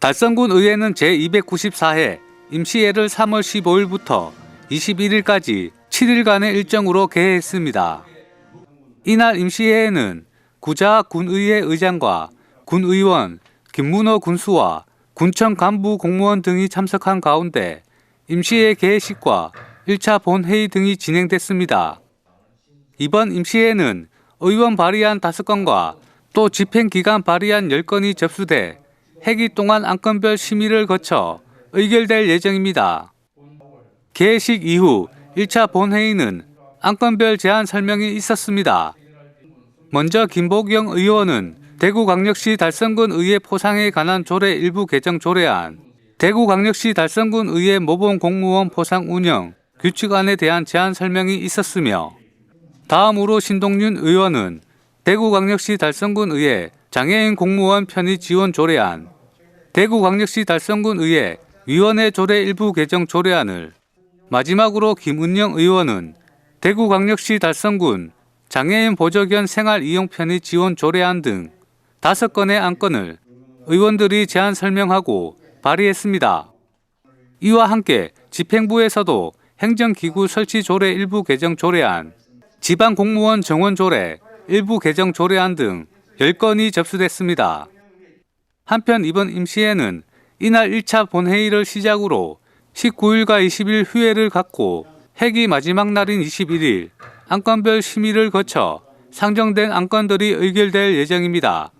달성군 의회는 제294회 임시회를 3월 15일부터 21일까지 7일간의 일정으로 개회했습니다. 이날 임시회에는 구자 군의회 의장과 군의원, 김문호 군수와 군청 간부 공무원 등이 참석한 가운데 임시회 개회식과 1차 본회의 등이 진행됐습니다. 이번 임시회는 의원 발의안 5건과 또 집행기간 발의안 10건이 접수돼 회기 동안 안건별 심의를 거쳐 의결될 예정입니다. 개회식 이후 1차 본회의는 안건별 제안 설명이 있었습니다. 먼저 김보경 의원은 대구광역시 달성군 의회 포상에 관한 조례 일부 개정 조례안, 대구광역시 달성군 의회 모범 공무원 포상 운영 규칙안에 대한 제안 설명이 있었으며 다음으로 신동윤 의원은 대구광역시 달성군 의회 장애인 공무원 편의 지원 조례안, 대구광역시 달성군 의회 위원회 조례 일부 개정 조례안을 마지막으로 김은영 의원은 대구광역시 달성군 장애인 보조견 생활 이용 편의 지원 조례안 등 다섯 건의 안건을 의원들이 제안 설명하고 발의했습니다. 이와 함께 집행부에서도 행정기구 설치 조례 일부 개정 조례안, 지방공무원 정원 조례 일부 개정 조례안 등 10건이 접수됐습니다. 한편 이번 임시회는 이날 1차 본회의를 시작으로 19일과 20일 휴회를 갖고 회기 마지막 날인 21일 안건별 심의를 거쳐 상정된 안건들이 의결될 예정입니다.